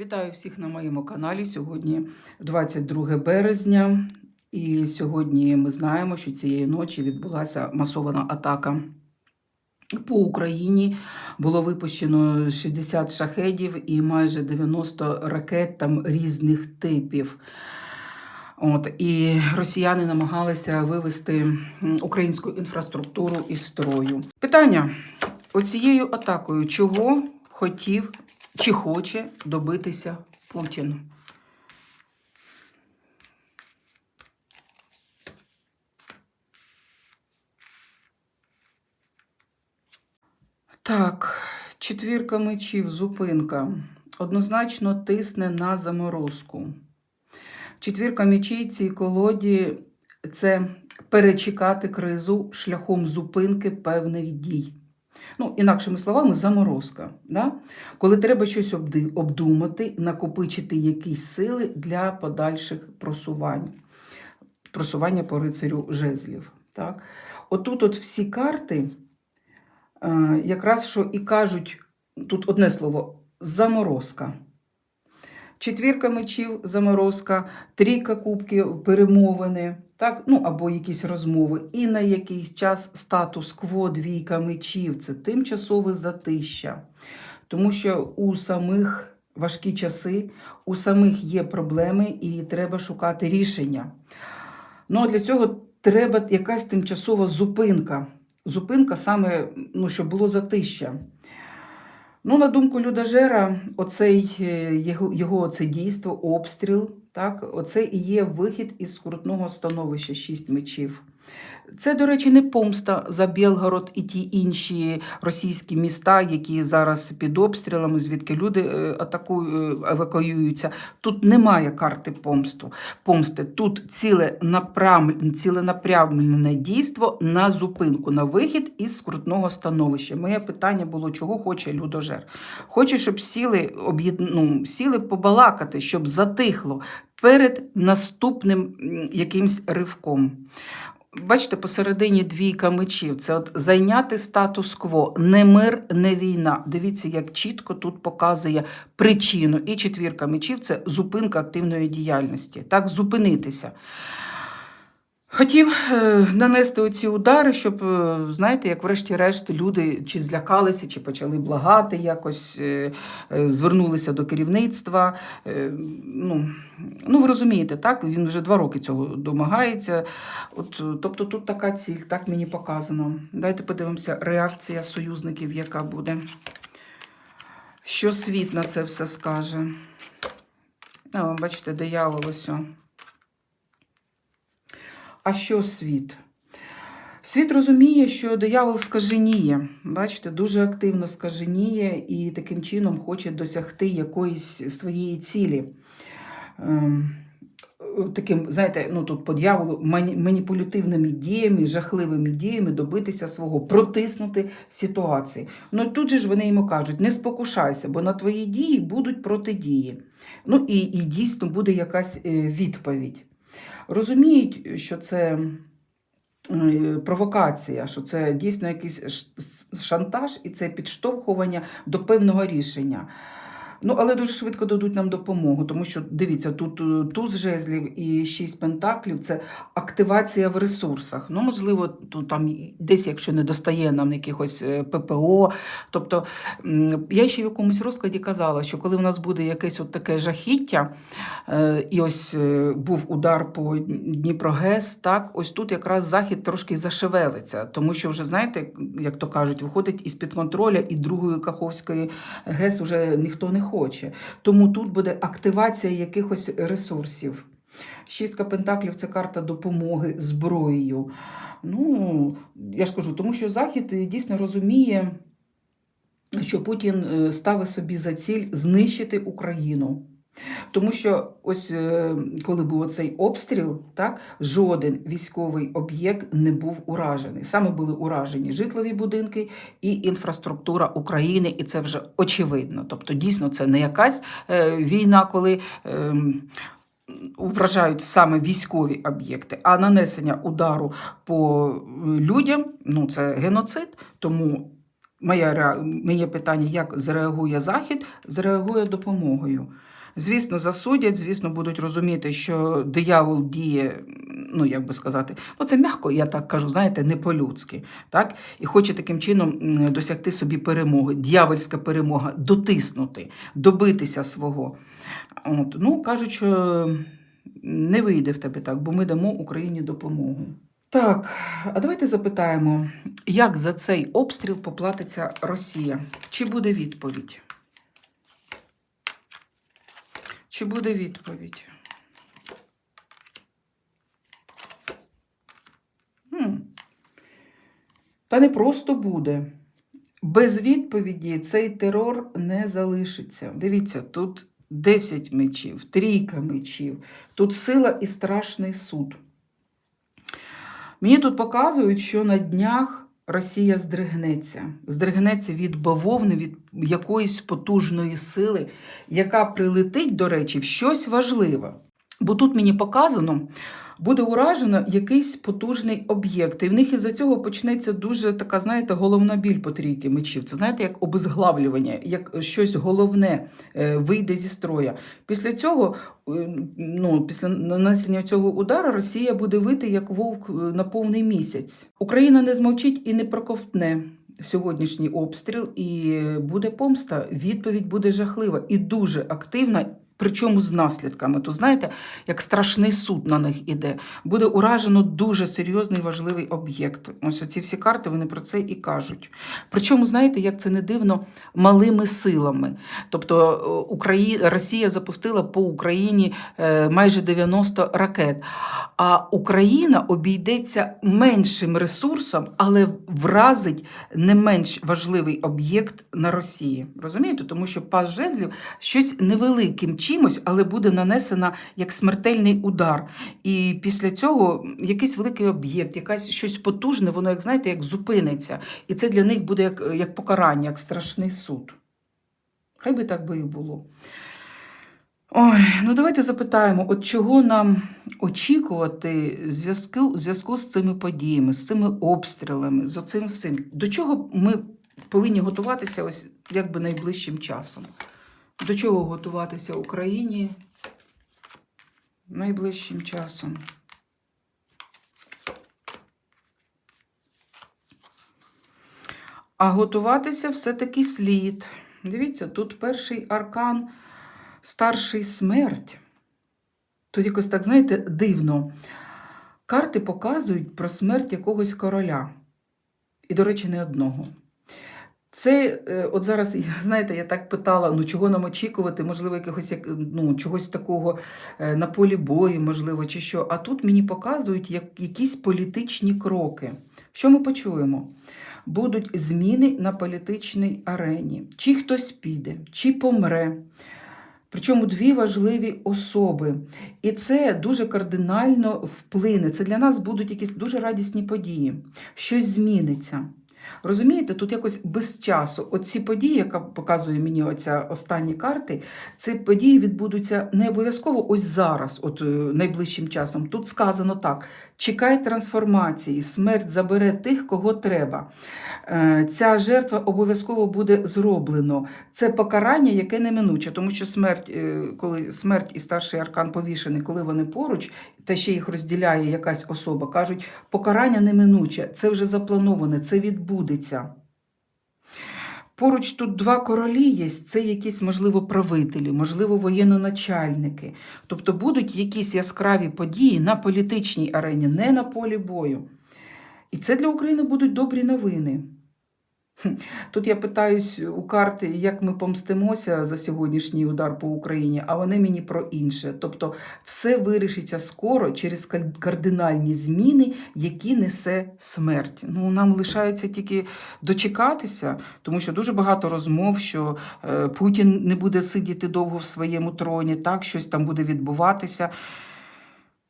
Вітаю всіх на моєму каналі. Сьогодні 22 березня, і сьогодні ми знаємо, що цієї ночі відбулася масована атака. По Україні було випущено 60 шахедів і майже 90 ракет там різних типів. От, і росіяни намагалися вивести українську інфраструктуру із строю. Питання: оцією атакою чого хотів чи хоче добитися Путін? Так, четвірка мечів, зупинка. Однозначно тисне на заморозку. Четвірка мечей цій колоді це перечекати кризу шляхом зупинки певних дій. Ну, інакшими словами, заморозка. Да? Коли треба щось обдумати, накопичити якісь сили для подальших просувань. Просування по рицарю жезлів. Так? Отут от всі карти, е, якраз що і кажуть, тут одне слово заморозка. Четвірка мечів, заморозка, трійка кубків, перемовини, так? ну, або якісь розмови. І на якийсь час статус-кво, двійка мечів це тимчасове затища. Тому що у самих важкі часи, у самих є проблеми і треба шукати рішення. Ну, а для цього треба якась тимчасова зупинка. Зупинка саме, ну, щоб було затища. Ну, на думку Людажера, оцей, е, його, його це дійство, обстріл, так, оце і є вихід із скрутного становища шість мечів. Це, до речі, не помста за Білгород і ті інші російські міста, які зараз під обстрілами, звідки люди е, атакують, евакуюються. Тут немає карти помсту. помсти. Тут ціле направ- ціленапрямлене дійство на зупинку, на вихід із скрутного становища. Моє питання було, чого хоче людожер. Хоче, щоб сіли, ну, сіли побалакати, щоб затихло перед наступним якимсь ривком. Бачите, посередині двійка мечів. Це от зайняти статус-кво, не мир, не війна. Дивіться, як чітко тут показує причину. І четвірка мечів це зупинка активної діяльності. Так, зупинитися. Хотів е, нанести оці удари, щоб, е, знаєте, як врешті-решт люди чи злякалися, чи почали благати якось, е, звернулися до керівництва. Ну, ну, ви розумієте, так? Він вже два роки цього домагається. От, тобто тут така ціль, так мені показано. Давайте подивимося, реакція союзників, яка буде. Що світ на це все скаже? О, бачите, диявол ось. А що світ? Світ розуміє, що диявол скаженіє. Бачите, дуже активно скаженіє і таким чином хоче досягти якоїсь своєї цілі. Ем, Таким, знаєте, ну тут по дьяволу маніпулятивними діями, жахливими діями добитися свого, протиснути ситуації. Ну тут же ж вони йому кажуть: не спокушайся, бо на твої дії будуть протидії. Ну і, і дійсно буде якась е, відповідь розуміють, що це е, провокація, що це дійсно якийсь шантаж і це підштовхування до певного рішення. Ну, але дуже швидко дадуть нам допомогу, тому що дивіться, тут е, туз жезлів і шість пентаклів це активація в ресурсах. Ну, можливо, тут там десь, якщо не достає нам якихось е, ППО. Тобто я ще в якомусь розкладі казала, що коли в нас буде якесь от таке жахіття, Е, І ось був удар по Дніпрогес, так, ось тут якраз захід трошки зашевелиться, тому що вже, знаєте, як то кажуть, виходить із-під контроля, і другої Каховської ГЕС вже ніхто не хоче. Тому тут буде активація якихось ресурсів. Шістка пентаклів це карта допомоги зброєю. Ну, я ж кажу, тому що Захід дійсно розуміє, що Путін е, ставить собі за ціль знищити Україну. Тому що ось е, коли був оцей обстріл, так жоден військовий об'єкт не був уражений. Саме були уражені житлові будинки і інфраструктура України, і це вже очевидно. Тобто, дійсно, це не якась е, війна, коли. Е, Вражають саме військові об'єкти, а нанесення удару по людям ну це геноцид. Тому ре- моє питання, як зреагує Захід, зреагує допомогою. Звісно, засудять, звісно, будуть розуміти, що диявол діє, ну як би сказати, ну це м'яко, я так кажу, знаєте, не по-людськи. Так? І хоче таким чином досягти собі перемоги, дьявольська перемога, дотиснути, добитися свого. От. Ну, кажуть, що не вийде в тебе так, бо ми дамо Україні допомогу. Так, а давайте запитаємо, як за цей обстріл поплатиться Росія? Чи буде відповідь? Чи буде відповідь? Хм. Та не просто буде. Без відповіді цей терор не залишиться. Дивіться, тут 10 мечів, трійка мечів, тут сила і страшний суд. Мені тут показують, що на днях Росія здригнеться. Здригнеться від бавовни, від якоїсь потужної сили, яка прилетить, до речі, в щось важливе. Бо тут мені показано, буде уражено якийсь потужний об'єкт. І в них із-за цього почнеться дуже така, знаєте, головна біль по трійки мечів. Це знаєте, як обезглавлювання, як щось головне е, вийде зі строя. Після цього, е, ну, після нанесення цього удару, Росія буде вити як вовк е, на повний місяць. Україна не змовчить і не проковтне. Сьогоднішній обстріл і буде помста. Відповідь буде жахлива і дуже активна. Причому з наслідками. То знаєте, як страшний суд на них іде. Буде уражено дуже серйозний важливий об'єкт. Ось оці всі карти вони про це і кажуть. Причому, знаєте, як це не дивно, малими силами. Тобто е, Украї... Росія запустила по Україні е, майже 90 ракет. А Україна обійдеться меншим ресурсом, але вразить не менш важливий об'єкт на Росії. Розумієте? Тому що пас жезлів щось невеликим чимось, але буде нанесена як смертельний удар. І після цього якийсь великий об'єкт, якась щось потужне, воно, як знаєте, як зупиниться. І це для них буде як, як покарання, як страшний суд. Хай би так би і було. Ой, ну давайте запитаємо, от чого нам очікувати зв'язку, зв'язку з цими подіями, з цими обстрілами, з оцим всім. До чого ми повинні готуватися ось якби найближчим часом? До чого готуватися Україні найближчим часом? А готуватися все-таки слід. Дивіться, тут перший аркан старший смерть. Тут якось так, знаєте, дивно. Карти показують про смерть якогось короля. І, до речі, не одного. Це, е, от зараз, знаєте, я так питала, ну чого нам очікувати, можливо, якогось як, ну, чогось такого е, на полі бою, можливо, чи що. А тут мені показують як, якісь політичні кроки. Що ми почуємо? Будуть зміни на політичній арені. Чи хтось піде, чи помре. Причому дві важливі особи. І це дуже кардинально вплине. Це для нас будуть якісь дуже радісні події. Щось зміниться. Розумієте, тут якось без часу. Оці події, яка показує мені оця останні карти, ці події відбудуться не обов'язково ось зараз, от е, найближчим часом. Тут сказано так: чекай трансформації, смерть забере тих, кого треба. Е, Ця жертва обов'язково буде зроблено. Це покарання, яке неминуче, тому що смерть, е, коли смерть і старший аркан повішений, коли вони поруч, та ще їх розділяє якась особа, кажуть, покарання неминуче, це вже заплановане, це відбудеться. Поруч тут два королі є, це якісь, можливо, правителі, можливо, воєноначальники. Тобто будуть якісь яскраві події на політичній арені, не на полі бою. І це для України будуть добрі новини. Тут я питаюсь у карти, як ми помстимося за сьогоднішній удар по Україні, а вони мені про інше. Тобто все вирішиться скоро через кардинальні зміни, які несе смерть. Ну, нам лишається тільки дочекатися, тому що дуже багато розмов, що е, Путін не буде сидіти довго в своєму троні, так, щось там буде відбуватися.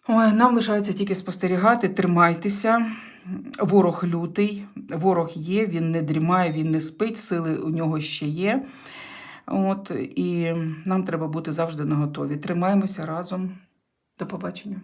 Ой, нам лишається тільки спостерігати, тримайтеся. Ворог лютий, ворог є, він не дрімає, він не спить, сили у нього ще є. От, і нам треба бути завжди наготові. Тримаємося разом. До побачення.